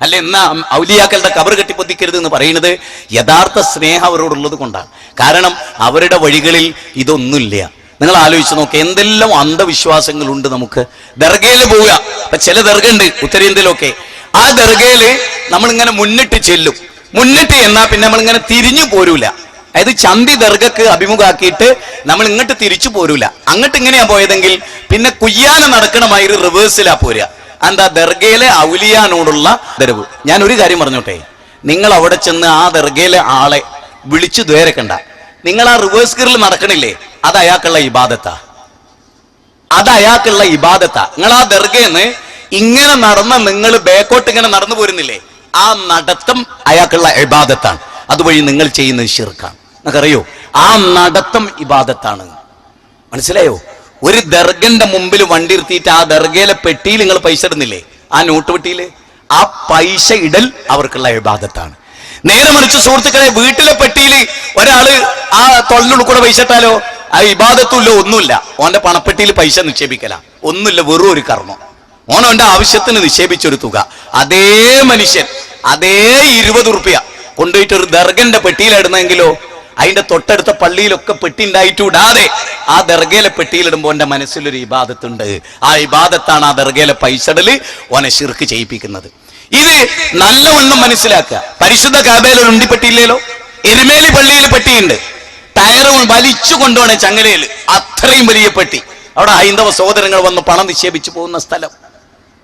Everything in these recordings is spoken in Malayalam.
അല്ല എന്നാ ഔലിയാക്കളുടെ കബർ കെട്ടിപ്പൊത്തിക്കരുത് എന്ന് പറയുന്നത് യഥാർത്ഥ സ്നേഹം അവരോടുള്ളത് കൊണ്ടാണ്. കാരണം അവരുടെ വഴികളിൽ ഇതൊന്നുമില്ല. നിങ്ങൾ ആലോചിച്ച് നോക്ക് എന്തെല്ലാം അന്ധവിശ്വാസങ്ങളുണ്ട് നമുക്ക്. ദർഗയിൽ പോവുക. ഇപ്പൊ ചില ദർഗ ഉണ്ട് ഉത്തരേന്ത്യയിലൊക്കെ. ആ ദർഗയിൽ നമ്മളിങ്ങനെ മുന്നിട്ട് ചെല്ലും. മുന്നിട്ട് എന്നാ പിന്നെ നമ്മളിങ്ങനെ തിരിഞ്ഞു പോരൂല. അതായത് ചന്തി ദർഗക്ക് അഭിമുഖാക്കിയിട്ട് നമ്മൾ ഇങ്ങോട്ട് തിരിച്ചു പോരൂല. അങ്ങോട്ട് ഇങ്ങനെയാ പോയതെങ്കിൽ പിന്നെ കുയ്യാന നടക്കണമായി റിവേഴ്സിലാ പോരുക. എന്താ ദർഗയിലെ ഔലിയാനോടുള്ള ദരവ് ഞാൻ ഒരു കാര്യം പറഞ്ഞോട്ടെ? നിങ്ങൾ അവിടെ ചെന്ന് ആ ദർഗയിലെ ആളെ വിളിച്ചു ദ്വേരക്കണ്ട നിങ്ങൾ ആ റിവേഴ്സ് ഗിറിൽ നടക്കണില്ലേ? അത് അയാൾക്കുള്ള ഇബാദത്താ. അത് അയാൾക്കുള്ള ഇബാദത്താ. നിങ്ങൾ ആ ദർഗയെന്ന് ഇങ്ങനെ നടന്ന നിങ്ങൾ ബേക്കോട്ട് ഇങ്ങനെ നടന്നു പോരുന്നില്ലേ? ആ നടത്തം അയാൾക്കുള്ള ഇബാദത്താണ്. അതുവഴി നിങ്ങൾ ചെയ്യുന്നത് ഷിർക്കാണ് നിങ്ങൾക്കറിയോ? ആ നടത്തം ഇബാദത്താണ്. മനസ്സിലായോ? ഒരു ദർഗന്റെ മുമ്പിൽ വണ്ടി നിർത്തിയിട്ട് ആ ദർഗയിലെ പെട്ടിയിൽ നിങ്ങൾ പൈസ ഇടുന്നില്ലേ? ആ നോട്ട് പെട്ടിയിൽ ആ പൈസ ഇടൽ അവർക്കുള്ള വിഭാഗത്താണ് നേരെ മറിച്ച് സുഹൃത്തുക്കളെ വീട്ടിലെ പെട്ടിയിൽ ഒരാൾ ആ തൊള്ളിനുള്ള കൂടെ പൈസ ഇട്ടാലോ? ആ ഇബാദത്തുമില്ല ഒന്നുമില്ല. ഓന്റെ പണപ്പെട്ടിയിൽ പൈസ നിക്ഷേപിക്കല. ഒന്നുമില്ല വെറും ഒരു കർമ്മം. ഓനോന്റെ ആവശ്യത്തിന് നിക്ഷേപിച്ചൊരു തുക. അതേ മനുഷ്യൻ അതേ ഇരുപത് റുപ്യ കൊണ്ടുപോയിട്ട് ഒരു ദർഗന്റെ പെട്ടിയിലിടുന്നെങ്കിലോ അതിന്റെ തൊട്ടടുത്ത പള്ളിയിലൊക്കെ പെട്ടി ഉണ്ടായിട്ടൂടാതെ ആ ദർഗയിലെ പെട്ടിയിലിടുമ്പോൾ എന്റെ മനസ്സിലൊരു ഇബാദത്തുണ്ട്. ആ ഇബാദത്താണ് ആ ദർഗയിലെ പൈസടൽ ഓനെ ശിർക്ക് ചെയ്യിപ്പിക്കുന്നത്. ഇത് നല്ലവണ്ണം മനസ്സിലാക്കുക. പരിശുദ്ധ കാബയിൽ ഉണ്ടിപ്പെട്ടിയില്ലല്ലോ എരുമേലി പള്ളിയിൽ പെട്ടിയുണ്ട്. ടയറ് വലിച്ചു കൊണ്ടുപോണേ ചങ്ങലയിൽ അത്രയും വലിയ പെട്ടി. അവിടെ ഹൈന്ദവ സഹോദരങ്ങൾ വന്ന് പണം നിക്ഷേപിച്ചു പോകുന്ന സ്ഥലം.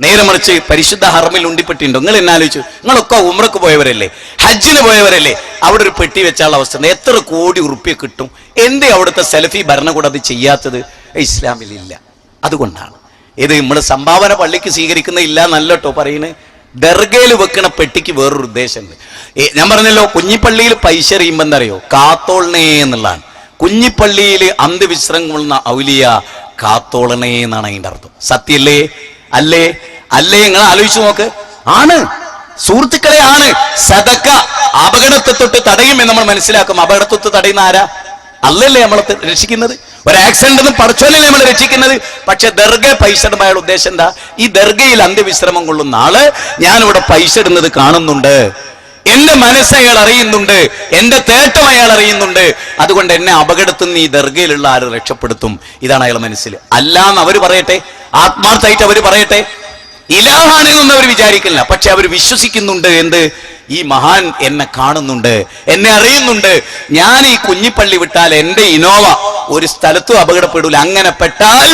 നേരെ മറിച്ച് പരിശുദ്ധ ഹർമിൽ ഉണ്ടിപ്പെട്ടിണ്ടോ നിങ്ങൾ എന്നെ ആലോചിച്ചു. നിങ്ങളൊക്കെ ഉമ്രക്ക് പോയവരല്ലേ? ഹജ്ജിന് പോയവരല്ലേ? അവിടെ ഒരു പെട്ടി വെച്ചാലുള്ള അവസ്ഥ. എത്ര കോടി ഉറുപ്പ്യ കിട്ടും? എന്തേ അവിടുത്തെ സെൽഫി ഭരണകൂടം അത് ചെയ്യാത്തത്? ഇസ്ലാമിലില്ല. അതുകൊണ്ടാണ്. ഇത് നമ്മൾ സംഭാവന പള്ളിക്ക് സ്വീകരിക്കുന്ന ഇല്ല എന്നല്ലോ പറയുന്നത് ദർഗയിൽ വെക്കണ പെട്ടിക്ക് വേറൊരു ഉദ്ദേശമുണ്ട്. ഞാൻ പറഞ്ഞല്ലോ കുഞ്ഞിപ്പള്ളിയിൽ പൈസ എറിയുമ്പോൾ എന്തറിയോ കാത്തോളണേ എന്നുള്ളതാണ്. കുഞ്ഞിപ്പള്ളിയിൽ അന്ത്യവിശ്രം കൊള്ളുന്ന ഔലിയ കാത്തോളണേ എന്നാണ് അതിന്റെ അർത്ഥം. സത്യല്ലേ? അല്ലേ? അല്ലേ നിങ്ങൾ ആലോചിച്ചു നോക്ക്. ആണ്. സുഹൃത്തുക്കളെ ആണ്. സതക്ക അപകടത്തെ തൊട്ട് തടയുമെന്ന് നമ്മൾ മനസ്സിലാക്കും. അപകടത്തെ തൊട്ട് തടയുന്ന ആരാ? അല്ലല്ലേ നമ്മളെ രക്ഷിക്കുന്നത്? ഒരു ആക്സിഡന്റ് ഒന്നും പഠിച്ചോലല്ലേ നമ്മൾ രക്ഷിക്കുന്നത്? പക്ഷെ ദർഗ പൈസ ഇടുമ്പോൾ ഉദ്ദേശം എന്താ? ഈ ദർഗയിൽ അന്ത്യവിശ്രമം കൊള്ളുന്ന ആൾ ഞാനിവിടെ പൈസ ഇടുന്നത് കാണുന്നുണ്ട്. എന്റെ മനസ്സ് അയാൾ അറിയുന്നുണ്ട്. എന്റെ തേട്ടം അയാൾ അറിയുന്നുണ്ട്. അതുകൊണ്ട് എന്നെ അപകടത്തിൽ ഈ ദർഗയിലുള്ള ആര് രക്ഷപ്പെടുത്തും? ഇതാണ് അയാളുടെ മനസ്സിൽ. അല്ലാന്ന് അവർ പറയട്ടെ. ആത്മാർത്ഥമായിട്ട് അവർ പറയട്ടെ? ഇലാഹാണ് എന്നൊന്നും അവർ വിചാരിക്കില്ല. പക്ഷെ അവർ വിശ്വസിക്കുന്നുണ്ട് എന്ത്? ഈ മഹാൻ എന്നെ കാണുന്നുണ്ട് എന്നെ അറിയുന്നുണ്ട്. ഞാൻ ഈ കുഞ്ഞിപ്പള്ളി വിട്ടാൽ എന്റെ ഇനോവ ഒരു സ്ഥലത്തും അപകടപ്പെടൂല. അങ്ങനെ പെട്ടാൽ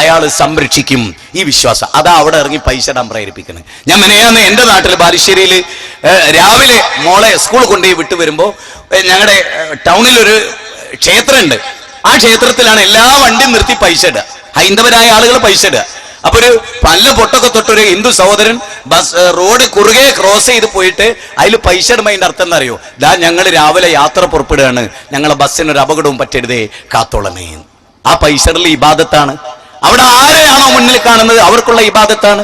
അയാൾ സംരക്ഷിക്കും. ഈ വിശ്വാസം. അതാ അവിടെ ഇറങ്ങി പൈസ ഇടാൻ പ്രേരിപ്പിക്കുന്നത് ഞാൻ മെനയാന്ന് എന്റെ നാട്ടിൽ ബാലുശ്ശേരിയിൽ രാവിലെ മോളെ സ്കൂൾ കൊണ്ടുപോയി വിട്ടു വരുമ്പോ ഞങ്ങളുടെ ടൗണിലൊരു ക്ഷേത്രമുണ്ട് ആ ക്ഷേത്രത്തിലാണ് എല്ലാ വണ്ടിയും നിർത്തി പൈസ ഇടുക. ഹൈന്ദവരായ ആളുകൾ പൈസ ഇടുക. അപ്പൊ ഒരു പല്ല പൊട്ടൊക്കെ തൊട്ടൊരു ഹിന്ദു സഹോദരൻ ബസ് റോഡ് കുറുകെ ക്രോസ് ചെയ്ത് പോയിട്ട് അതിൽ പൈസ ഇടുമ്പോൾ അർത്ഥം എന്താ അറിയോ ദാ ഞങ്ങൾ രാവിലെ യാത്ര പുറപ്പെടുകയാണ്. ഞങ്ങളെ ബസ്സിന് ഒരു അപകടവും പറ്റരുതേ കാത്തോളമേ ആ പൈസ ഇടൽ ഇബാദത്താണ്. അവിടെ ആരെയാണോ മുന്നിൽ കാണുന്നത്? അവർക്കുള്ള ഇബാദത്താണ്.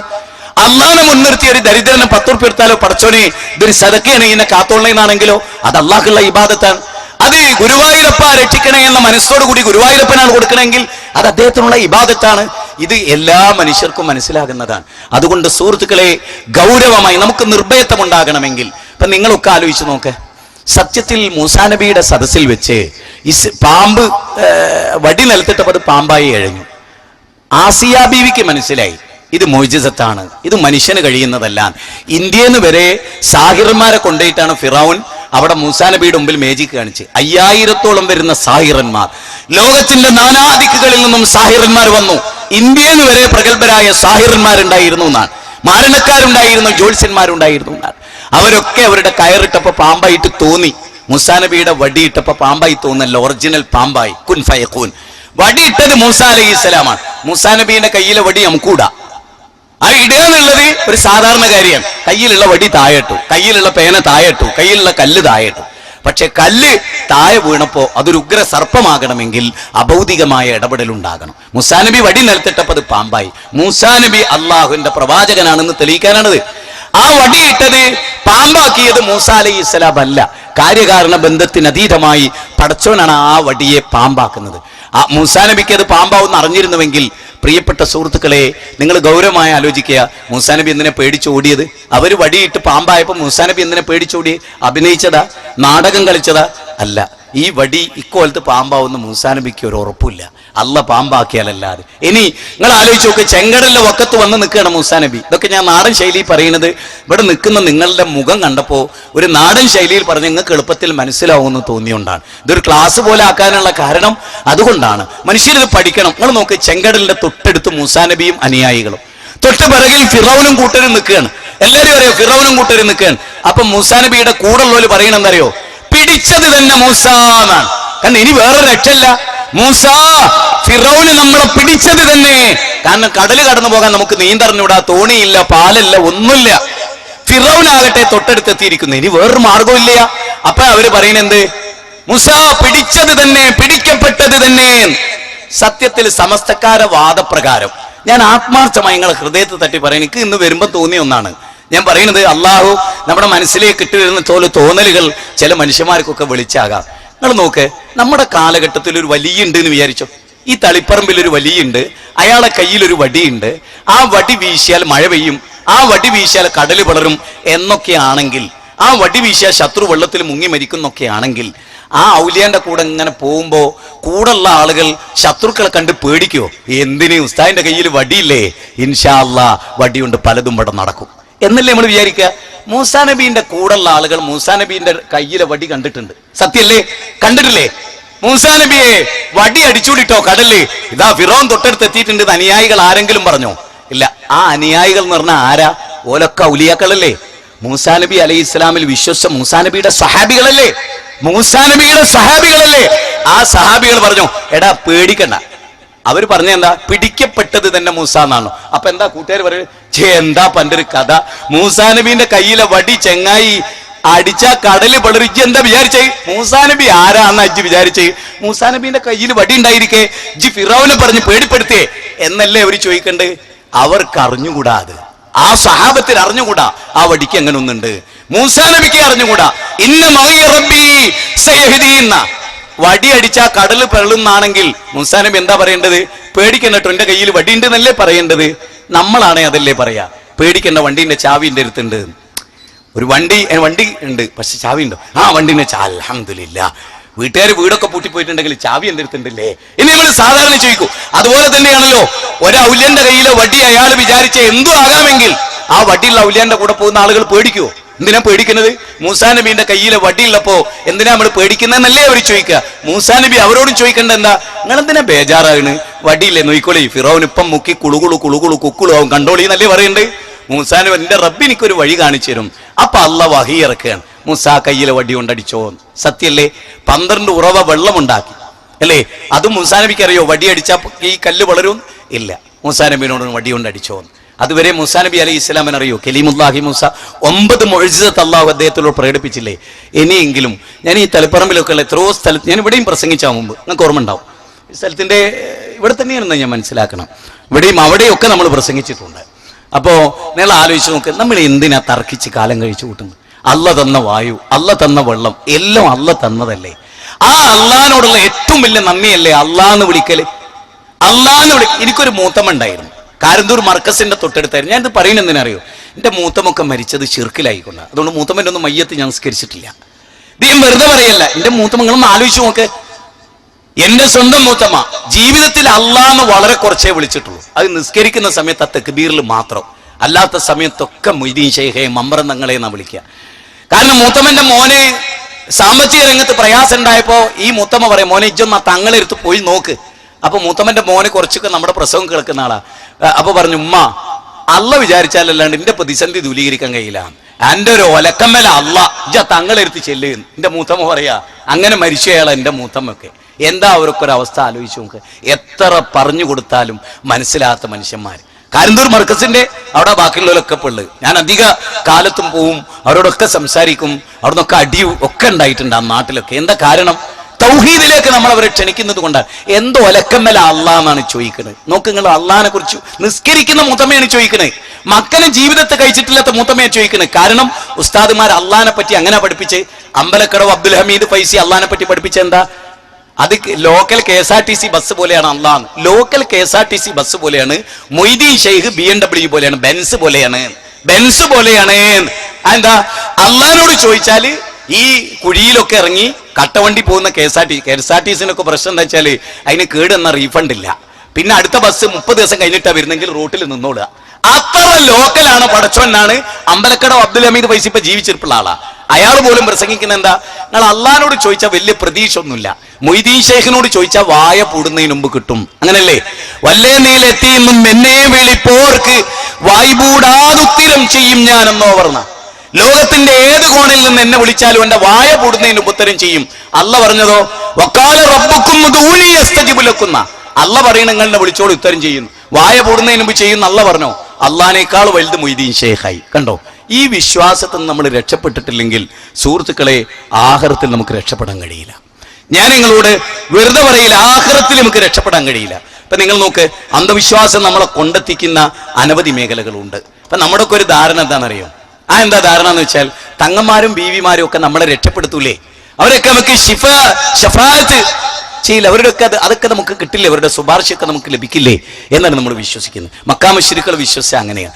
അള്ളാഹിനെ മുൻനിർത്തി ഒരു ദരിദ്രനെ പത്തുറുപ്പ് എടുത്താലോ? പടച്ചോനെ ഇതൊരു സദക്കയാണ് ഇങ്ങനെ കാത്തോളണെന്നാണെങ്കിലോ അത് അള്ളാഹുള്ള ഇബാദത്താണ്. അത് ഗുരുവായൂരപ്പ രക്ഷിക്കണേ എന്ന മനസ്സോട് കൂടി ഗുരുവായൂരപ്പനാണ് കൊടുക്കണമെങ്കിൽ അത് അദ്ദേഹത്തിനുള്ള ഇബാദത്താണ്. ഇത് എല്ലാ മനുഷ്യർക്കും മനസ്സിലാകുന്നതാണ്. അതുകൊണ്ട് സുഹൃത്തുക്കളെ ഗൗരവമായി നമുക്ക് നിർഭയത്വം ഉണ്ടാകണമെങ്കിൽ ഇപ്പൊ നിങ്ങളൊക്കെ ആലോചിച്ച് നോക്ക്. സത്യത്തിൽ മൂസാനബിയുടെ സദസ്സിൽ വെച്ച് ഇസ് പാമ്പ് വടി നിലത്തിട്ടപ്പോൾ അത് പാമ്പായി എഴഞ്ഞു. ആസിയ ബീവിക്ക് മനസ്സിലായി. ഇത് മോചിതത്താണ്. ഇത് മനുഷ്യന് കഴിയുന്നതല്ല. ഇന്ത്യയിൽ നിന്ന് വരെ സാഹിറന്മാരെ കൊണ്ടുപോയിട്ടാണ് ഫിറൌൻ അവിടെ മൂസാ നബിയുടെ മുമ്പിൽ മേജിക്ക് കാണിച്ച് അയ്യായിരത്തോളം വരുന്ന സാഹിറന്മാർ. ലോകത്തിന്റെ നാനാദിക്കുകളിൽ നിന്നും സാഹിറന്മാർ വന്നു. ഇന്ത്യയിൽ വരെ പ്രഗത്ഭരായ സാഹിറന്മാരുണ്ടായിരുന്നു എന്നാണ്. മാരണക്കാരുണ്ടായിരുന്നു ജ്യോത്സ്യന്മാരുണ്ടായിരുന്നു എന്നാണ്. അവരൊക്കെ അവരുടെ കയറിട്ടപ്പോ പാമ്പായിട്ട് തോന്നി. മുസാനബിയുടെ വടിയിട്ടപ്പോ പാമ്പായി തോന്നല്ല ഒറിജിനൽ പാമ്പായി. കുൻ ഫയഖൂൻ. വടിയിട്ടത് മൂസ അലൈഹി സ്വലാമാണ് മൂസാ നബിയുടെ കയ്യിലെ വടി നമുക്കൂടാ. ആ ഇടുക എന്നുള്ളത് ഒരു സാധാരണ കാര്യമാണ് കയ്യിലുള്ള വടി താഴെട്ടു കയ്യിലുള്ള പേന താഴെട്ടു കയ്യിലുള്ള കല്ല് താഴെട്ടു പക്ഷെ കല്ല് താഴെ വീണപ്പോ അതൊരു ഉഗ്ര സർപ്പമാകണമെങ്കിൽ അഭൗതികമായ ഇടപെടൽ ഉണ്ടാകണം മുസാനബി വടി നിലത്തിട്ടപ്പോ അത് പാമ്പായി. മൂസാനബി അള്ളാഹുവിന്റെ പ്രവാചകനാണെന്ന് തെളിയിക്കാനാണത്. ആ വടിയിട്ടത് പാമ്പാക്കിയത് മൂസ ഇസ്ലാം അല്ല കാര്യകാരണ ബന്ധത്തിനതീതമായി പടച്ചവനാണ് ആ വടിയെ പാമ്പാക്കുന്നത്. ആ മൂസാ നബിക്ക് അത് പാമ്പാവെന്ന് അറിഞ്ഞിരുന്നുവെങ്കിൽ പ്രിയപ്പെട്ട സുഹൃത്തുക്കളെ നിങ്ങൾ ഗൗരവമായി ആലോചിക്കുക മൂസാ നബി എന്തിനെ പേടിച്ചോടിയത് അവർ വടിയിട്ട് പാമ്പായപ്പോൾ മൂസാ നബി എന്തിനെ പേടിച്ചോടി അഭിനയിച്ചതാ? നാടകം കളിച്ചതാ? അല്ല. ഈ വടി ഇക്കോലത്ത് പാമ്പാവുന്ന മൂസാനബിക്ക് ഒരു ഉറപ്പില്ല അല്ല പാമ്പാക്കിയാലല്ലാതെ. ഇനി നിങ്ങൾ ആലോചിച്ച് നോക്ക് ചെങ്കടലിന്റെ വക്കത്ത് വന്ന് നിൽക്കുകയാണ് മൂസാനബി. ഇതൊക്കെ ഞാൻ നാടൻ ശൈലിയിൽ പറയുന്നത്. ഇവിടെ നിൽക്കുന്ന നിങ്ങളുടെ മുഖം കണ്ടപ്പോൾ ഒരു നാടൻ ശൈലിയിൽ പറഞ്ഞ് നിങ്ങൾക്ക് എളുപ്പത്തിൽ മനസ്സിലാവുമെന്ന് തോന്നിയുകൊണ്ടാണ് ഇതൊരു ക്ലാസ് പോലെ ആക്കാനുള്ള കാരണം അതുകൊണ്ടാണ്. മനുഷ്യരിത് പഠിക്കണം. നിങ്ങൾ നോക്ക് ചെങ്കടലിന്റെ തൊട്ടടുത്ത് മൂസാനബിയും അനുയായികളും. തൊട്ട് പിറകിൽ ഫിറൌനും കൂട്ടരും നിൽക്കുകയാണ്. എല്ലാവരും അറിയോ ഫിറൌനും കൂട്ടരും നിൽക്കുകയാണ്. അപ്പൊ മൂസാനബിയുടെ കൂടെ ഉള്ളവർ പറയണെന്നറിയോ പിടിച്ചത് തന്നെ മൂസ എന്നാണ് കാരണം ഇനി വേറെ രക്ഷയില്ല. മൂസ ഫിറൌന് നമ്മളെ പിടിച്ചത് തന്നെ. കാരണം കടൽ കടന്നു പോകാൻ നമുക്ക് നീന്തറിഞ്ഞൂടാ തോണിയില്ല പാലല്ല ഒന്നുമില്ല. ഫിറൌനാകട്ടെ തൊട്ടടുത്തെത്തിയിരിക്കുന്നു. ഇനി വേറൊരു മാർഗമില്ല അപ്പൊ അവർ പറയുന്നത് മൂസ പിടിച്ചത് തന്നെ പിടിക്കപ്പെട്ടത് തന്നെ. സത്യത്തിൽ സമസ്തക്കാര വാദപ്രകാരം. ഞാൻ ആത്മാർത്ഥമായി നിങ്ങളെ ഹൃദയത്തെ തട്ടി പറയാൻ എനിക്ക് ഇന്ന് വരുമ്പോൾ തോന്നിയ ഒന്നാണ്. ഞാൻ പറയുന്നത് അള്ളാഹു നമ്മുടെ മനസ്സിലേക്ക് ഇട്ടുവരുന്ന തോൽ തോന്നലുകൾ ചില മനുഷ്യന്മാർക്കൊക്കെ വിളിച്ചാകാം. നിങ്ങൾ നോക്ക് നമ്മുടെ കാലഘട്ടത്തിൽ ഒരു വലിയുണ്ട് എന്ന് വിചാരിച്ചോ? ഈ തളിപ്പറമ്പിൽ ഒരു വലിയുണ്ട് അയാളെ കയ്യിൽ ഒരു വടിയുണ്ട്. ആ വടി വീശിയാൽ മഴ പെയ്യും ആ വടി വീശിയാൽ കടൽ വളരും എന്നൊക്കെയാണെങ്കിൽ ആ വടി വീശിയാൽ ശത്രു വെള്ളത്തിൽ മുങ്ങി മരിക്കുന്നൊക്കെ ആണെങ്കിൽ ആ ഔലിയാന്റെ കൂടെ ഇങ്ങനെ പോകുമ്പോ കൂടുള്ള ആളുകൾ ശത്രുക്കളെ കണ്ട് പേടിക്കോ എന്തിന്? ഉസ്താദിന്റെ കയ്യിൽ വടിയില്ലേ? ഇൻഷാല്ല വടി വടിയുണ്ട് പലതും ഇവിടെ നടക്കും. എന്നല്ലേ നമ്മൾ വിചാരിക്കുക? മൂസാ നബീന്റെ കൂടെയുള്ള ആളുകൾ മൂസാ നബീന്റെ കയ്യിലെ വടി കണ്ടിട്ടുണ്ട്. സത്യല്ലേ? കണ്ടിട്ടില്ലേ? മൂസാ നബിയെ വടി അടിച്ചുകൂടിട്ടോ കടൽ? ഇതാ ഫിറോൻ തൊട്ടടുത്ത് എത്തിയിട്ടുണ്ട് അനുയായികൾ ആരെങ്കിലും പറഞ്ഞോ? ഇല്ല. ആ അനുയായികൾ എന്ന് പറഞ്ഞാൽ ആരാ? ഓലൊക്കെ ഉലിയാക്കളല്ലേ മൂസാ നബി അലൈഹി ഇസ്ലാമിൽ വിശ്വസിച്ച മൂസാ നബിയുടെ സഹാബികളല്ലേ മൂസാ നബിയുടെ സഹാബികളല്ലേ ആ സഹാബികൾ പറഞ്ഞു എടാ പേടിക്കണ്ട. അവർ പറഞ്ഞ എന്താ? പിടിക്കപ്പെട്ടത് തന്നെ മൂസ എന്നാണോ അപ്പൊ എന്താ കൂട്ടുകാർ പറയും ചേ എന്താ ഒരു കഥ? മൂസാ നബീന്റെ കയ്യിലെ വടി ചെങ്ങായി അടിച്ച കടൽ പളറിച്ച് എന്താ വിചാരിച്ചേ? മൂസാ നബി ആരാന്ന് അജ്ജ് വിചാരിച്ചേ? മൂസാ നബീന്റെ കയ്യിൽ വടി ഉണ്ടായിരിക്കേ ജി ഫിറോവിനെ പറഞ്ഞ് പേടിപ്പെടുത്തേ എന്നല്ലേ അവർ ചോദിക്കണ്ട്? അവർക്ക് അറിഞ്ഞുകൂടാ അത്. ആ സഹാബത്തിൽ അറിഞ്ഞുകൂടാ ആ വടിക്ക് അങ്ങനെ ഒന്നുണ്ട്. മൂസാ നബിക്ക് അറിഞ്ഞുകൂടാ. ഇന്ന മഹിയ റബ്ബി സയഹ്ദീന്ന വടി അടിച്ചാ കടൽ പെള്ളുന്നാണെങ്കിൽ മൂസാ നബി എന്താ പറയേണ്ടത്? പേടിക്കണ്ടോ എന്റെ കയ്യിൽ വടി ഉണ്ട് എന്നല്ലേ പറയേണ്ടത്? നമ്മളാണേ അതല്ലേ പറയാ. പേടിക്കേണ്ട വണ്ടീന്റെ ചാവി എന്റെ അടുത്തുണ്ട്. ഒരു വണ്ടി വണ്ടി ഉണ്ട്. പക്ഷെ ചാവി ഉണ്ടോ ആ വണ്ടിന്റെ ചാ അലഹമില്ല വീട്ടുകാർ വീടൊക്കെ പൂട്ടിപ്പോയിട്ടുണ്ടെങ്കിൽ ചാവി എന്റെ അടുത്തുണ്ടല്ലേ? ഇനി നമ്മൾ സാധാരണ ചോദിക്കൂ. അതുപോലെ തന്നെയാണല്ലോ ഒരു ഔല്യന്റെ കയ്യിലെ വടി അയാൾ വിചാരിച്ച എന്തു ആകാമെങ്കിൽ ആ വടിയുള്ള ഔല്യന്റെ കൂടെ പോകുന്ന ആളുകൾ പേടിക്കുവോ? എന്തിനാ പേടിക്കുന്നത്? മൂസാ നബിന്റെ കയ്യിലെ വടിയുള്ളപ്പോ എന്തിനാ നമ്മൾ പേടിക്കുന്നതെന്നല്ലേ അവർ ചോദിക്കുക. മൂസാ നബി അവരോടും ചോദിക്കേണ്ട എന്താ? നിങ്ങൾ എന്തിനാ ബേജാറാണ് വടിയില്ലേ നോയിക്കോളി. ഫിറോൻ ഇപ്പം മുക്കി കുളുകുളു കുളുകുളു കുക്കുളു ആവും കണ്ടോളി എന്നല്ലേ പറയണ്ടേ. മൂസാന് എന്റെ റബ്ബ് എനിക്കൊരു വഴി കാണിച്ചു തരും. അപ്പൊ അല്ല വഹി ഇറക്കുകയാണ്. മൂസ കയ്യിലെ വടി കൊണ്ടടിച്ചോ സത്യല്ലേ? പന്ത്രണ്ട് ഉറവ വെള്ളമുണ്ടാക്കി. അല്ലേ? അത് മൂസാ നബിക്ക് അറിയോ? വടി അടിച്ചാൽ ഈ കല്ല് വളരും ഇല്ല. മൂസാ നബിനോട് വടി കൊണ്ട് അടിച്ചോ അതുവരെ മുസാ നബി അലൈഹി ഇസ്ലാമിന് അറിയോ കലീമുല്ലാഹി മുസ. ഒമ്പത് മൊഴിസത്ത് അള്ളാഹു അദ്ദേഹത്തിലൂടെ പ്രകടിപ്പിച്ചില്ലേ? ഇനിയെങ്കിലും ഞാൻ ഈ തലപ്പറമ്പിലൊക്കെ ഉള്ള എത്രയോ സ്ഥലത്ത് ഞാൻ ഇവിടെയും പ്രസംഗിച്ചാൽ മുമ്പ്. നിങ്ങൾക്ക് ഓർമ്മ ഉണ്ടാവും ഈ സ്ഥലത്തിന്റെ ഇവിടെ തന്നെയാണെന്ന് ഞാൻ മനസ്സിലാക്കണം. ഇവിടെയും അവിടെയൊക്കെ നമ്മൾ പ്രസംഗിച്ചിട്ടുണ്ട്. അപ്പോൾ നിങ്ങൾ ആലോചിച്ച് നോക്ക് നമ്മൾ എന്തിനാ തർക്കിച്ച് കാലം കഴിച്ചു കൂട്ടുന്നത്? അല്ല തന്ന വായു അല്ല തന്ന വെള്ളം എല്ലാം അല്ല തന്നതല്ലേ? ആ അള്ളഹാനോടുള്ള ഏറ്റവും വലിയ നന്ദിയല്ലേ അള്ളാന്ന് വിളിക്കൽ? അള്ളാന്ന് വിളി എനിക്കൊരു മൂത്തമ്മ ഉണ്ടായിരുന്നു. കാരന്തൂർ മർക്കസിന്റെ തൊട്ടടുത്തായിരുന്നു. ഞാൻ ഇത് പറയുന്നത് എന്തിനറിയോ? എന്റെ മൂത്തമൊക്കെ മരിച്ചത് ചെറുക്കിലായിക്കൊണ്ട് അതുകൊണ്ട് മൂത്തമ്മന്റെ ഒന്നും മയ്യത്ത് ഞാൻ സംസ്കരിച്ചിട്ടില്ല ഇത് ഞാൻ വെറുതെ പറയല്ല എന്റെ മൂത്തമ്മ ആലോചിച്ചു നോക്ക്. എന്റെ സ്വന്തം മൂത്തമ്മ ജീവിതത്തിൽ അള്ളാന്ന് വളരെ കുറച്ചേ വിളിച്ചിട്ടുള്ളൂ. അത് നിസ്കരിക്കുന്ന സമയത്ത് ആ തെക്കുബീറിൽ മാത്രം. അല്ലാത്ത സമയത്തൊക്കെ മൊയ്തീൻ ഷെയ്ഹെ മമ്പ്രം തങ്ങളെ വിളിക്കുക. കാരണം മൂത്തമ്മന്റെ മോനെ സാമ്പത്തിക രംഗത്ത് പ്രയാസം ഉണ്ടായപ്പോ ഈ മൂത്തമ്മ പറയും മോനെ ഇജ്ജൊന്ന് ആ തങ്ങളെടുത്ത് പോയി നോക്ക്. അപ്പൊ മൂത്തമ്മന്റെ മോനെ കുറച്ചൊക്കെ നമ്മുടെ പ്രസവം കേൾക്കുന്ന ആളാ. അപ്പൊ പറഞ്ഞു ഉമ്മ അല്ല വിചാരിച്ചാലല്ലാണ്ട് എന്റെ പ്രതിസന്ധി ദൂലീകരിക്കാൻ കഴിയില്ല. എന്റെ ഒരു ഒലക്കമ്മല അല്ല. തങ്ങളെടുത്ത് ചെല്ല് എന്റെ മൂത്തമ്മ പറയാ അങ്ങനെ മരിച്ചയാളാ എന്റെ മൂത്തമ്മയൊക്കെ. എന്താ അവരൊക്കെ ഒരു അവസ്ഥ? ആലോചിച്ച് നോക്ക്. എത്ര പറഞ്ഞു കൊടുത്താലും മനസ്സിലാത്ത മനുഷ്യന്മാർ കാരന്തൂർ മർക്കസിന്റെ അവിടെ ബാക്കിയുള്ളവരൊക്കെ പിള്ളു ഞാൻ അധിക കാലത്തും പോവും അവരോടൊക്കെ സംസാരിക്കും അവിടെ നിന്നൊക്കെ അടിയും ഒക്കെ ഉണ്ടായിട്ടുണ്ട് ആ നാട്ടിലൊക്കെ. എന്താ കാരണം? തൗഹീദിലേക്ക് നമ്മൾ അവരെ ക്ഷണിക്കുന്നത് കൊണ്ടാണ് എന്തോ ഒലക്കമ്മല അള്ളാന്നാണ് ചോദിക്കുന്നത് നോക്ക് നിങ്ങൾ അള്ളഹാനെ കുറിച്ച് നിസ്കരിക്കുന്ന മുത്തമ്മയാണ് ചോദിക്കുന്നത് മക്കളെ ജീവിതത്തെ കഴിച്ചിട്ടില്ലാത്ത മുത്തമ്മയെ ചോദിക്കുന്നത് കാരണം ഉസ്താദുമാർ അള്ളഹാനെ പറ്റി അങ്ങനെ പഠിപ്പിച്ച് അമ്പലക്കടവ് അബ്ദുൽ ഹമീദ് ഫൈസി അള്ളഹാനെ പറ്റി പഠിപ്പിച്ച എന്താ? അത് local K S R T C bus പോലെയാണ് അള്ളാന്ന്. Local K S R T C bus പോലെയാണ്. Moideen Sheikh B M W പോലെയാണ്. ബെൻസ് പോലെയാണ്. ബെൻസ് പോലെയാണ്. എന്താ അള്ളഹാനോട് ചോദിച്ചാൽ ഈ കുഴിയിലൊക്കെ ഇറങ്ങി കട്ടവണ്ടി പോകുന്ന K S R T K S R T സിനൊക്കെ പ്രശ്നം എന്താ വെച്ചാൽ അതിന് കേടുന്ന റീഫണ്ട് ഇല്ല. പിന്നെ അടുത്ത ബസ് മുപ്പത് ദിവസം കഴിഞ്ഞിട്ടാ വരുന്നെങ്കിൽ റൂട്ടിൽ നിന്നോളുക. അത്ര ലോക്കലാണ് പടച്ചോനാണ് അമ്പലക്കട അബ്ദുൽ ഹമീദ് പൈസ ഇപ്പൊ ജീവിച്ചിരിപ്പുള്ള ആളാ. അയാൾ പോലും പ്രസംഗിക്കുന്ന എന്താ? നിങ്ങൾ അള്ളഹാനോട് ചോദിച്ചാൽ വലിയ പ്രതീക്ഷ ഒന്നുമില്ല മൊയ്തീൻ ഷേഖിനോട് ചോദിച്ചാൽ വായ പൂടുന്നതിന് മുമ്പ് കിട്ടും. അങ്ങനല്ലേ? വല്ലേ നീലെത്തിയെന്നും എന്നെ വിളിപ്പോർക്ക് വായ്പൂടാതുത്തിരം ചെയ്യും ഞാൻ എന്നോ പറഞ്ഞ. ലോകത്തിന്റെ ഏത് കോണിൽ നിന്ന് എന്നെ വിളിച്ചാലും എന്റെ വായ പൂടുന്നതിന് ഉത്തരം ചെയ്യും. അല്ല പറഞ്ഞതോ? വക്കാല പുലക്കുന്ന അല്ല പറയണ നിങ്ങളെ വിളിച്ചോട് ഉത്തരം ചെയ്യുന്നു വായ പൂടുന്നതിന് മുമ്പ് ചെയ്യുന്ന അല്ല പറഞ്ഞോ? അള്ളഹാനേക്കാൾ വലുത് മൊയ്തീൻ ഷേഖായി കണ്ടോ? ഈ വിശ്വാസത്തിൽ നമ്മൾ രക്ഷപ്പെട്ടിട്ടില്ലെങ്കിൽ സുഹൃത്തുക്കളെ ആഹാരത്തിൽ നമുക്ക് രക്ഷപ്പെടാൻ കഴിയില്ല. ഞാൻ നിങ്ങളോട് വെറുതെ പറയില്ല ആഹാരത്തിൽ നമുക്ക് രക്ഷപ്പെടാൻ കഴിയില്ല. ഇപ്പൊ നിങ്ങൾ നോക്ക് അന്ധവിശ്വാസം നമ്മളെ കൊണ്ടെത്തിക്കുന്ന അനവധി മേഖലകളുണ്ട്. ഇപ്പൊ നമ്മുടെ ഒക്കെ ഒരു ധാരണ എന്താണെന്നറിയോ? ആ എന്താ ധാരണ എന്ന് വെച്ചാൽ തങ്ങന്മാരും ബീവിമാരും ഒക്കെ നമ്മളെ രക്ഷപ്പെടുത്തൂലേ? അവരൊക്കെ നമുക്ക് ഷിഫ ഷഫാത്ത് ചെയ്യില്ല. അവരുടെയൊക്കെ അത് അതൊക്കെ നമുക്ക് കിട്ടില്ലേ? അവരുടെ ശുപാർശയൊക്കെ നമുക്ക് ലഭിക്കില്ലേ? എന്നാണ് നമ്മൾ വിശ്വസിക്കുന്നത്. മക്കാമശ്ശിരിക്കൾ വിശ്വസിച്ച അങ്ങനെയാണ്.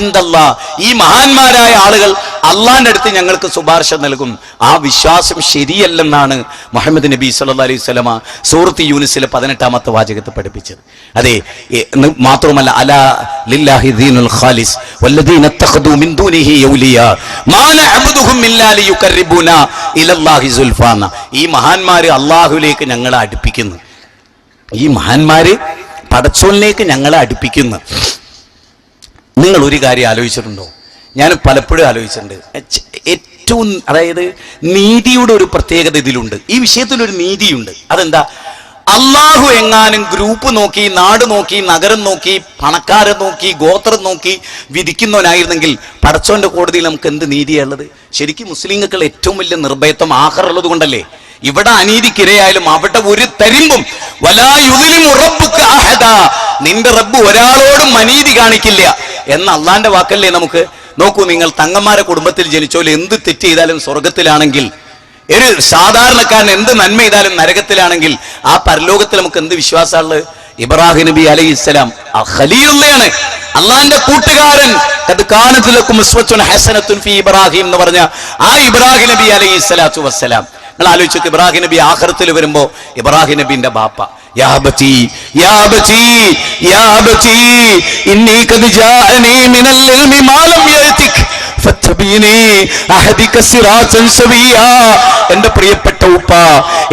ഇൻദല്ലാ. ഈ മഹാന്മാരായ ആളുകൾ അള്ളാന്റെ അടുത്ത് ഞങ്ങൾക്ക് ശുപാർശ നൽകും. ആ വിശ്വാസം ശരിയല്ലെന്നാണ് മുഹമ്മദ് നബി സല്ലല്ലാഹു അലൈഹി വസല്ലമ സൂറത്ത് യൂനിസിലെ പതിനെട്ടാമത്തെ വാചകത്തെ പഠിപ്പിച്ചത്. അതെ മാത്രമല്ല അലാ ഖാലിസ് വല്ലദീന മിൻ ദൂനിഹി ഇല്ലാ സുൽഫാന. ഈ മഹാന്മാര് അള്ളാഹുലേക്ക് ഞങ്ങളെ അടുപ്പിക്കുന്നു. ഈ മഹാന്മാര് പടച്ചോലിലേക്ക് ഞങ്ങളെ അടുപ്പിക്കുന്നു. നിങ്ങൾ ഒരു കാര്യം ആലോചിച്ചിട്ടുണ്ടോ? ഞാൻ പലപ്പോഴും ആലോചിച്ചിട്ടുണ്ട്. ഏറ്റവും അതായത് നീതിയുടെ ഒരു പ്രത്യേകത ഇതിലുണ്ട്. ഈ വിഷയത്തിൽ ഒരു നീതിയുണ്ട്. അതെന്താ? അള്ളാഹു എങ്ങാനും ഗ്രൂപ്പ് നോക്കി നാട് നോക്കി നഗരം നോക്കി പണക്കാരെ നോക്കി ഗോത്രം നോക്കി വിധിക്കുന്നവനായിരുന്നെങ്കിൽ പടച്ചോന്റെ കോടതിയിൽ നമുക്ക് എന്ത് നീതിയുള്ളത് ശരിക്കും മുസ്ലിങ്ങൾക്ക് ഏറ്റവും വലിയ നിർഭയത്വം ആഹറുള്ളത് കൊണ്ടല്ലേ? ഇവിടെ അനീതിക്കിരയായാലും അവിടെ ഒരു തരിമ്പും വലായുതിലും നിന്റെ റബ്ബ് ഒരാളോടും അനീതി കാണിക്കില്ല. എന്ന അള്ളാന്റെ വാക്കല്ലേ നമുക്ക്? നോക്കൂ നിങ്ങൾ തങ്ങന്മാരെ കുടുംബത്തിൽ ജനിച്ചോലെ എന്ത് തെറ്റ് ചെയ്താലും സ്വർഗത്തിലാണെങ്കിൽ ഒരു സാധാരണക്കാരൻ എന്ത് നന്മ ചെയ്താലും നരകത്തിലാണെങ്കിൽ ആ പരലോകത്തിൽ നമുക്ക് എന്ത് വിശ്വാസമുള്ളത് ഇബ്രാഹിം നബി അലൈഹി ഇസ്ലാം ഖലീലുള്ളയാണ്. അള്ളാന്റെ കൂട്ടുകാരൻ ഹസനത്തുൻ ഫി ഇബ്രാഹിം എന്ന് പറഞ്ഞ ആ ഇബ്രാഹിം നബി അലൈഹി സ്വലാത്തു വസ്സലാം. നിങ്ങൾ ആലോചിച്ചു ഇബ്രാഹിം നബി ആഹ്റത്തിൽ വരുമ്പോ ഇബ്രാഹിം നബിന്റെ ബാപ്പ. ഇന്നി ഖദ് ജാഅനി മിനൽ ഇൽമി മാ എന്റെ പ്രിയപ്പെട്ട ഉപ്പ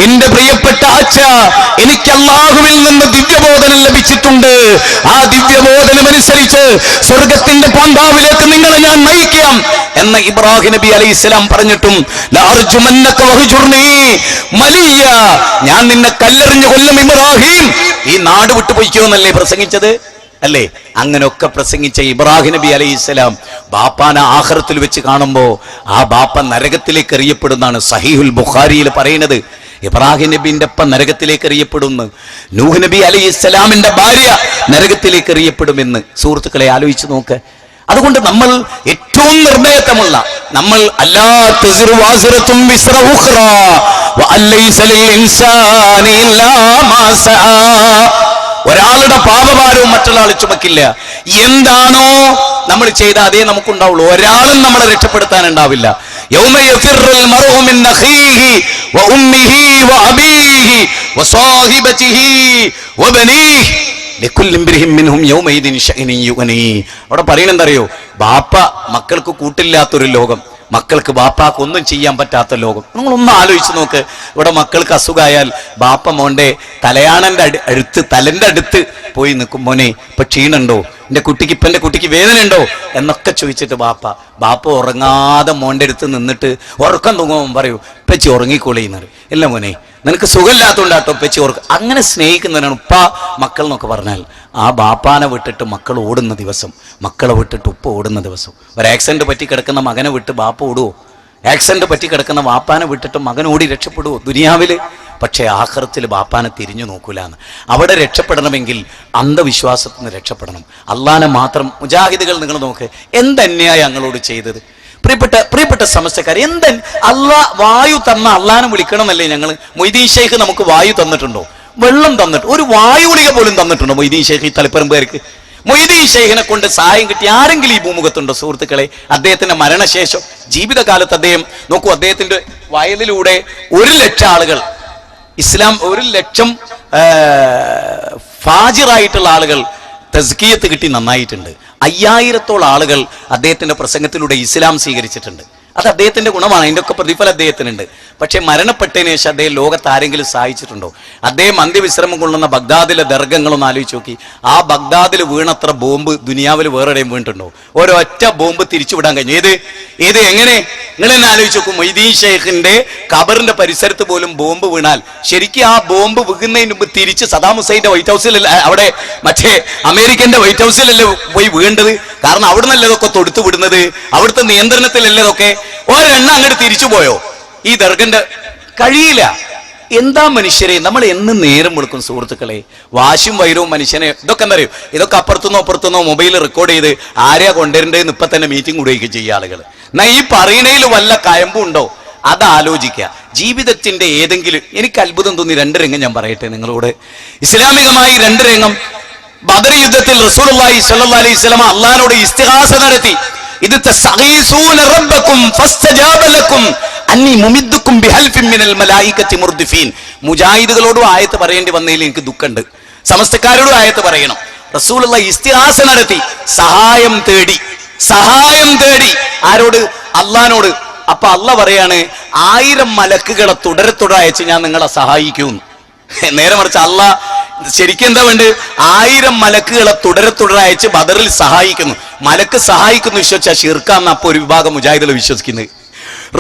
എന്റെ പ്രിയപ്പെട്ട അച്ഛ എനിക്ക് അള്ളാഹുവിൽ നിന്ന് ദിവ്യബോധനം ലഭിച്ചിട്ടുണ്ട്. ആ ദിവ്യബോധനം അനുസരിച്ച് സ്വർഗത്തിന്റെ പാന്താവിലേക്ക് നിങ്ങളെ ഞാൻ നയിക്കാം എന്ന ഇബ്രാഹിം നബി അലൈഹി ഇസ്ലാം പറഞ്ഞിട്ടും ഞാൻ നിന്നെ കല്ലെറിഞ്ഞു കൊല്ലും ഇബ്രാഹിം. ഈ നാട് വിട്ടു എന്നല്ലേ പ്രസംഗിച്ചത്? അല്ലേ? അങ്ങനെയൊക്കെ പ്രസംഗിച്ച ഇബ്രാഹിം നബി അലൈഹി ഇസ്ലാം ബാപ്പാന ആഹ്റത്തിൽ വെച്ച് കാണുമ്പോൾ ആ ബാപ്പ നരകത്തിലേക്ക് എറിയപ്പെടുന്നതാണ് സഹീഹുൽ ബുഖാരിയിൽ പറയുന്നത്. ഇബ്രാഹിം നബിന്റെ അപ്പ നരകത്തിലേക്ക് എറിയപ്പെടുന്നു. നൂഹ് നബി അലൈഹി ഇസ്ലാമിന്റെ ഭാര്യ നരകത്തിലേക്ക് എറിയപ്പെടുമെന്ന് സുഹൃത്തുക്കളെ ആലോചിച്ച് നോക്ക്. അതുകൊണ്ട് നമ്മൾ ഏറ്റവും നിർണയത്വമുള്ള നമ്മൾ അല്ലാ ഒരാളുടെ പാപഭാരവും മറ്റൊരാൾ ചുമക്കില്ല. എന്താണോ നമ്മൾ ചെയ്ത അതേ നമുക്കുണ്ടാവുള്ളൂ. ഒരാളും നമ്മളെ രക്ഷപ്പെടുത്താൻ ഉണ്ടാവില്ല അവിടെ പറയണെന്തറിയോ? ബാപ്പ മക്കൾക്ക് കൂട്ടില്ലാത്തൊരു ലോകം. മക്കൾക്ക് ബാപ്പാക്ക് ഒന്നും ചെയ്യാൻ പറ്റാത്ത ലോകം. നിങ്ങളൊന്ന് ആലോചിച്ച് നോക്ക്. ഇവിടെ മക്കൾക്ക് അസുഖമായാൽ ബാപ്പ മോന്റെ തലയാണന്റെ അടുത്ത് തലന്റെ അടുത്ത് പോയി നിൽക്കും. മോനെ ഇപ്പൊ ക്ഷീണുണ്ടോ എന്റെ കുട്ടിക്ക് ഇപ്പൊ എന്റെ കുട്ടിക്ക് വേദന ഉണ്ടോ എന്നൊക്കെ ചോദിച്ചിട്ട് ബാപ്പ ബാപ്പ ഉറങ്ങാതെ മോന്റെ അടുത്ത് നിന്നിട്ട് ഉറക്കം തൂങ്ങുമ്പോൾ പറയൂ പെച്ചി ഉറങ്ങിക്കോളിന്ന് പറയും. ഇല്ല മോനെ നിനക്ക് സുഖമില്ലാത്തതുകൊണ്ടാട്ടോ പെച്ചി ഉറക്കം. അങ്ങനെ സ്നേഹിക്കുന്നതിനാണ് ഉപ്പ മക്കൾ എന്നൊക്കെ പറഞ്ഞാൽ. ആ ബാപ്പാനെ വിട്ടിട്ട് മക്കൾ ഓടുന്ന ദിവസം മക്കളെ വിട്ടിട്ട് ഉപ്പ ഓടുന്ന ദിവസം. ഒരു ആക്സിഡന്റ് പറ്റി കിടക്കുന്ന മകനെ വിട്ട് ബാപ്പ ഓടുവോ? ആക്സിഡന്റ് പറ്റി കിടക്കുന്ന വാപ്പാനെ വിട്ടിട്ട് മകൻ ഓടി രക്ഷപ്പെടുവോ? ദുനിയാവിൽ പക്ഷേ ആഹ്റത്തിൽ ബാപ്പാനെ തിരിഞ്ഞു നോക്കൂലാന്ന്. അവിടെ രക്ഷപ്പെടണമെങ്കിൽ അന്ധവിശ്വാസത്തിൽ നിന്ന് രക്ഷപ്പെടണം. അള്ളാനെ മാത്രം മുജാഹിദുകൾ നിങ്ങൾ നോക്ക് എന്തന്നെയായി ഞങ്ങളോട് ചെയ്തത്? പ്രിയപ്പെട്ട പ്രിയപ്പെട്ട സമസ്തക്കാർ എന്ത അള്ളാ വായു തന്ന അള്ളാനെ വിളിക്കണം എന്നല്ലേ ഞങ്ങൾ മൊയ്തീൻ ഷെയ്ഖ് നമുക്ക് വായു തന്നിട്ടുണ്ടോ? വെള്ളം തന്നിട്ട് ഒരു വായു ഗുളിക പോലും തന്നിട്ടുണ്ടോ മൊയ്തീൻ ഷെയ്ഖ് ഈ തലപ്പറമ്പേർക്ക് മൊയ്തീൻ ഷെയ്ഖിനെ കൊണ്ട് സഹായം കിട്ടി ആരെങ്കിലും ഈ ഭൂമുഖത്തുണ്ടോ സുഹൃത്തുക്കളെ? അദ്ദേഹത്തിന്റെ മരണശേഷം ജീവിതകാലത്ത് അദ്ദേഹം നോക്കൂ അദ്ദേഹത്തിന്റെ വയലിലൂടെ ഒരു ലക്ഷം ആളുകൾ ഇസ്ലാം ഒരു ലക്ഷം ഫാജിറായിട്ടുള്ള ആളുകൾ തസ്കീയത്ത് കിട്ടി നന്നായിട്ടുണ്ട്. അയ്യായിരത്തോളം ആളുകൾ അദ്ദേഹത്തിന്റെ പ്രസംഗത്തിലൂടെ ഇസ്ലാം സ്വീകരിച്ചിട്ടുണ്ട്. അത് അദ്ദേഹത്തിന്റെ ഗുണമാണ് അതിന്റെ ഒക്കെ പ്രതിഫലം അദ്ദേഹത്തിനുണ്ട്. പക്ഷേ മരണപ്പെട്ടതിന് ശേഷം അദ്ദേഹം ലോകത്ത് ആരെങ്കിലും സഹായിച്ചിട്ടുണ്ടോ? അദ്ദേഹം അന്ത്യവിശ്രമം കൊള്ളുന്ന ബഗ്ദാദിലെ ദർഗങ്ങളൊന്ന് ആലോചിച്ച് നോക്കി. ആ ബഗ്ദാദിൽ വീണത്ര ബോംബ് ദുനിയാവിൽ വേറെ എവിടെയും വീണിട്ടുണ്ടോ ഒരൊറ്റ ബോംബ് തിരിച്ചുവിടാൻ കഴിഞ്ഞു. ഏത്? ഏത്? എങ്ങനെ? നിങ്ങൾ എന്നെ ആലോചിച്ച് നോക്കും മൊയ്തീൻ ഷെയ്ഖിന്റെ ഖബറിന്റെ പരിസരത്ത് പോലും ബോംബ് വീണാൽ ശരിക്കും ആ ബോംബ് വീകുന്നതിന് മുമ്പ് തിരിച്ച് സദാം ഹുസൈന്റെ വൈറ്റ് ഹൗസിലല്ല അവിടെ മറ്റേ അമേരിക്കന്റെ വൈറ്റ് ഹൗസിലല്ലേ പോയി വീണ്ടത് കാരണം അവിടെ ഇതൊക്കെ തൊടുത്തു വിടുന്നത്? അവിടുത്തെ നിയന്ത്രണത്തിലല്ലേ ഇതൊക്കെ? ഒരെണ്ണം അങ്ങോട്ട് തിരിച്ചു പോയോ? ഈ ദർഗന്റെ കഴിയില്ല. എന്താ മനുഷ്യരെ? നമ്മൾ എന്ന് നേരം കൊടുക്കും സുഹൃത്തുക്കളെ? വാശും വൈരവും മനുഷ്യനെ ഇതൊക്കെ എന്താ അറിയോ? ഇതൊക്കെ അപ്പുറത്തുനിന്നോ അപ്പുറത്തുനിന്നോ മൊബൈൽ റെക്കോർഡ് ചെയ്ത് ആരെയാ കൊണ്ടുവരേണ്ടതെന്ന് ഇപ്പൊ തന്നെ മീറ്റിംഗ് കൂടുകയൊക്കെ ചെയ്യുക ആളുകൾ എന്നാ ഈ പറയണയിൽ വല്ല കയമ്പുണ്ടോ? അത് ആലോചിക്കുക ജീവിതത്തിന്റെ ഏതെങ്കിലും എനിക്ക് അത്ഭുതം തോന്നി രണ്ട് രംഗം ഞാൻ പറയട്ടെ നിങ്ങളോട്. ഇസ്ലാമികമായി രണ്ട് രംഗം. ബദർ യുദ്ധത്തിൽ റസൂലി വസല്ലം അള്ളാഹിനോട് ഇസ്തിഹാസ നടത്തി. ഇത് മുജാഹിദുകളോടും ആയത്ത് പറയേണ്ടി വന്നതിൽ എനിക്ക് ദുഃഖമുണ്ട്. സമസ്തക്കാരോടും ആയത്ത് പറയണം. റസൂലുള്ള ഇസ്തിഹാസ നടത്തി. സഹായം തേടി. സഹായം തേടി. ആരോട്? അള്ളഹാനോട് അപ്പൊ അല്ല പറയാണ് ആയിരം മലക്കുകളെ തുടരെ തുടരെ അയച്ച് ഞാൻ നിങ്ങളെ സഹായിക്കും. നേരെ മറിച്ച് അല്ല ശരിക്കും എന്താ വേണ്ട ആയിരം മലക്കുകളെ തുടരെ തുടരെ അയച്ച് ബദറിൽ സഹായിക്കുന്നു. മലക്ക് സഹായിക്കുന്നു വിശ്വസിച്ച ഷിർക്കാന്ന് അപ്പൊ ഒരു വിഭാഗം മുജാഹിദുകൾ വിശ്വസിക്കുന്നത്.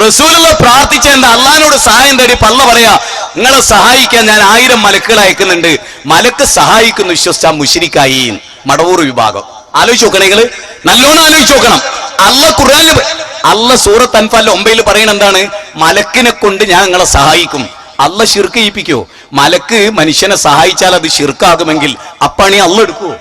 റസൂലുള്ള പ്രാർത്ഥിച്ച എന്താ? അള്ളഹാനോട് സഹായം തേടി പള്ള പറയാ നിങ്ങളെ സഹായിക്കാൻ ഞാൻ ആയിരം മലക്കുകളെ അയക്കുന്നുണ്ട്. മലക്ക് സഹായിക്കുന്നു വിശ്വസിച്ച മുഷിരിക്കായി മടവൂർ വിഭാഗം. ആലോചിച്ച് നോക്കണേ നല്ലോണം ആലോചിച്ച് നോക്കണം. അല്ല ഖുർആനിൽ അല്ല സൂറത്ത് അൻഫാലിൽ ഒമ്പയിൽ പറയണ എന്താണ്? മലക്കിനെ കൊണ്ട് ഞാൻ നിങ്ങളെ സഹായിക്കും. അല്ല ഷിർക്ക് ചെയ്യിപ്പിക്കോ മലക്ക് മനുഷ്യനെ സഹായിച്ചാൽ അത് ഷിർക്കാകുമെങ്കിൽ അപ്പണി അല്ല എടുക്കുവോ?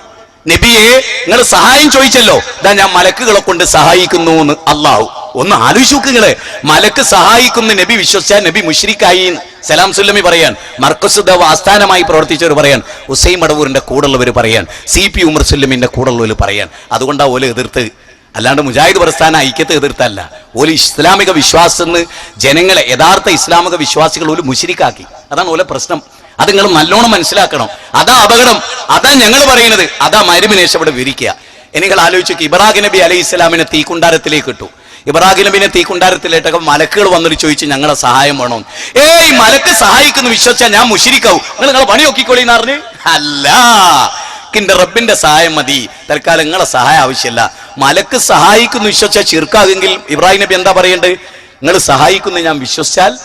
നബിയെ നിങ്ങൾ സഹായം ചോദിച്ചല്ലോ. ഇതാ ഞാൻ മലക്കുകളെ കൊണ്ട് സഹായിക്കുന്നു എന്ന് അള്ളാഹു. ഒന്ന് ആലോചിച്ചു നോക്കുങ്ങളെ മലക്ക് സഹായിക്കുന്ന നബി വിശ്വസിച്ചാൽ നബി എന്ന്. സലാം സുല്ലമി പറയാൻ. മർക്കസ് ദവ് ആസ്ഥാനമായി പ്രവർത്തിച്ചവർ പറയാൻ. ഹുസൈൻ മടവൂരിന്റെ കൂടുള്ളവർ പറയാൻ. സി പി ഉമർ സുല്ലമിന്റെ കൂടുള്ളവർ പറയാൻ. അതുകൊണ്ടാ ഓല എതിർത്ത്. അല്ലാണ്ട് മുജാഹിദ് പ്രസ്ഥാന ഐക്യത്തെ എതിർത്തല്ല. ഓൽ ഇസ്ലാമിക വിശ്വാസം ജനങ്ങളെ യഥാർത്ഥ ഇസ്ലാമിക വിശ്വാസികൾ ഒരു മുഷിരിക്കാക്കി. അതാണ് ഓലെ പ്രശ്നം. അത് നിങ്ങൾ നല്ലോണം മനസ്സിലാക്കണം. അതാ അപകടം. അതാ ഞങ്ങൾ പറയുന്നത്. അതാ മരുമിനേഷ് അവിടെ വിരിക്കുക. നിങ്ങൾ ആലോചിച്ചു ഇബ്രാഹിം നബി അലൈഹി ഇസ്ലാമിനെ തീക്കുണ്ടാരത്തിലേക്ക് ഇട്ടു. ഇബ്രാഹിം നബിനെ തീക്കുണ്ടാരത്തിലേട്ടൊക്കെ മലക്കുകൾ വന്നിട്ട് ചോദിച്ചു ഞങ്ങളെ സഹായം വേണോ ഏയ് മലക്ക് സഹായിക്കുന്നു വിശ്വസിച്ചാൽ ഞാൻ മുഷിരിക്കാവും. നിങ്ങൾ നിങ്ങളെ പണി നോക്കിക്കോളി എന്ന് പറഞ്ഞ്. അല്ല. എന്റെ റബ്ബിന്റെ സഹായം മതി. തൽക്കാലം നിങ്ങളെ സഹായം ആവശ്യമില്ല. മലക്ക് സഹായിക്കുന്നു വിശ്വസിച്ചാൽ ചിർക്കാകെങ്കിൽ ഇബ്രാഹിം നബി എന്താ പറയേണ്ടത്? നിങ്ങൾ സഹായിക്കുന്നു ഞാൻ വിശ്വസിച്ചാൽ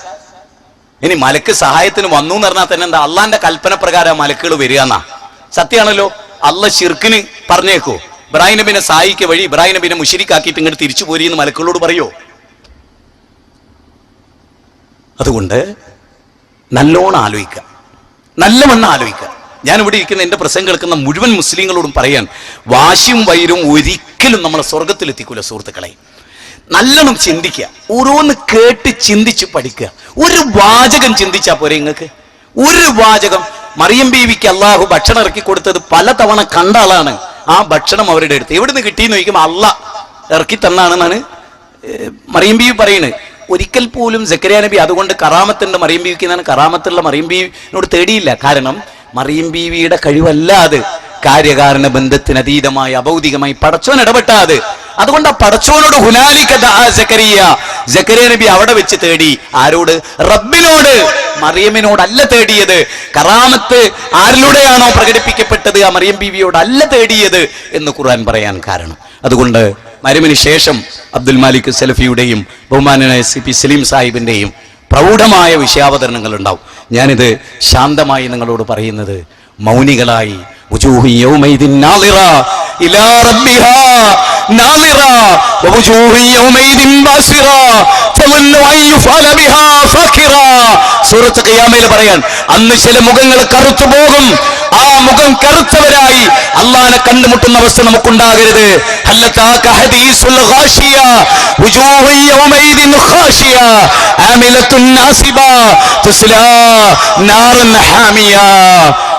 ഇനി മലക്ക് സഹായത്തിന് വന്നു എന്ന് പറഞ്ഞാൽ തന്നെ എന്താ? അള്ളാന്റെ കൽപ്പന പ്രകാരം മലക്കുകൾ വരിക എന്നാ. സത്യമാണല്ലോ അല്ല ഷിർക്കിന് പറഞ്ഞേക്കോ. ഇബ്രാഹിം നബിനെ സഹായിക്ക വഴി ഇബ്രാഹിം നബിനെ മുഷിരിക്കാക്കിയിട്ട് ഇങ്ങോട്ട് തിരിച്ചു പോരി എന്ന് മലക്കുകളോട് പറയോ? അതുകൊണ്ട് നല്ലോണം ആലോചിക്കുക നല്ലവണ്ണം ആലോചിക്കുക ഞാൻ ഇവിടെ ഇരിക്കുന്ന എന്റെ പ്രസംഗം കേൾക്കുന്ന മുഴുവൻ മുസ്ലിങ്ങളോടും പറയാൻ വാശിയും വൈരും ഒരിക്കലും നമ്മളെ സ്വർഗത്തിലെത്തിക്കൂല സുഹൃത്തുക്കളെ. നല്ലോണം ചിന്തിക്കുക. ഓരോന്ന് കേട്ട് ചിന്തിച്ച് പഠിക്കുക. ഒരു വാചകം ചിന്തിച്ചാ പോരെ നിങ്ങൾക്ക് ഒരു വാചകം. മറിയം ബീവിക്ക് അള്ളാഹു ഭക്ഷണം ഇറക്കി കൊടുത്തത് പലതവണ കണ്ട ആളാണ്. ആ ഭക്ഷണം അവരുടെ അടുത്ത്. എവിടെ നിന്ന് കിട്ടിയെന്ന് ചോദിക്കുമ്പോൾ അല്ല ഇറക്കി തന്നാണെന്നാണ് മറിയം ബീവി പറയുന്നത് ഒരിക്കൽ പോലും ജക്കരിയ നബി അതുകൊണ്ട് കറാമത്തുണ്ട് മറിയം ബീവിക്ക് എന്നാണ്. കറാമത്തുള്ള മറിയം ബീവിനോട് തേടിയില്ല. കാരണം മറിയം ബീവിയുടെ കഴിവല്ലാതെ കാര്യകാരണ ബന്ധത്തിന് അതീതമായി അഭൗതികമായി പടച്ചോൻ ഇടപെട്ടാത് അതുകൊണ്ട് ആ പടച്ചോനോട് ഹുനാലിക്കരിയ നബി അവിടെ വെച്ച് തേടി. ആരോട്? റബ്ബിനോട്. മറിയമ്മിനോടല്ല തേടിയത്. കറാമത്ത് ആരിലൂടെയാണോ പ്രകടിപ്പിക്കപ്പെട്ടത്? ആ മറിയം ബീവിയോടല്ല തേടിയത് എന്ന് ഖുർആൻ പറയാൻ കാരണം. അതുകൊണ്ട് മരുമിന് ശേഷം അബ്ദുൽ മാലിക് സെലഫിയുടെയും ബഹുമാനായ സി പി സലീം സാഹിബിന്റെയും പ്രൗഢമായ വിഷയാവതരണങ്ങൾ ഉണ്ടാവും. ഞാനിത് ശാന്തമായി നിങ്ങളോട് പറയുന്നത് മൗനികളായി. ناظرة ووجوه يومئذ باسرة تظن أن يفعل بها فاكرة സൂറത്ത് ഖിയാമയിൽ പറയാൻ അന്ന് ചില മുഖങ്ങൾ കറുത്തു പോകും. ആ മുഖം കറുത്തവരായി അള്ളാനെ കണ്ടുമുട്ടുന്ന അവസ്ഥ നമുക്കുണ്ടാകരുത്. ആമിലത്തുൻ നാസിബ തുസ്ലാ നാറൻ ഹാമിയ.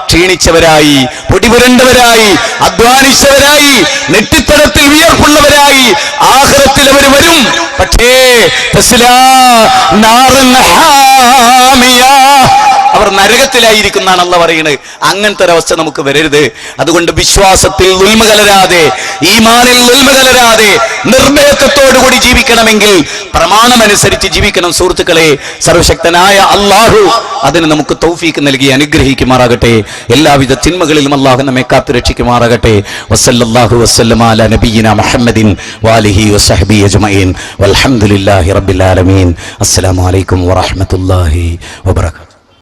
ക്ഷീണിച്ചവരായി പൊടിപുരണ്ടവരായി അധ്വാനിച്ചവരായി നെറ്റിത്തടത്തിൽ വിയർപ്പുള്ളവരായി ആഹ്ലത്തിൽ അവർ വരും. പക്ഷേ അവർ നരകത്തിലായിരിക്കുന്നാണ് അല്ല പറയുന്നത് അങ്ങനത്തെ ഒരവസ്ഥ നമുക്ക് വരരുത്. അതുകൊണ്ട് വിശ്വാസത്തിൽ ഉൽമ കലരാതെ ഈമാനിൽ ഉൽമ കലരാതെ നിർഭയത്വത്തോടുകൂടി ജീവിക്കണമെങ്കിൽ പ്രമാണമനുസരിച്ച് ജീവിക്കണം സുഹൃത്തുക്കളെ. സർവശക്തനായ അള്ളാഹു അതിന് നമുക്ക് തൗഫീക്ക് നൽകി അനുഗ്രഹിക്കുമാറാകട്ടെ. എല്ലാവിധ തിന്മകളിലും അള്ളാഹു നമ്മെ കാത്തു രക്ഷിക്കുമാറാകട്ടെ. വസല്ലല്ലാഹു വസ്സല്ലമ അല നബിയിന മുഹമ്മദിൻ വാലിഹി വസഹബി അജ്മഈൻ. വൽഹംദുലില്ലാഹി റബ്ബിൽ ആലമീൻ. അസ്സലാമു അലൈക്കും വറഹ്മത്തുള്ളാഹി വബറകാതുഹു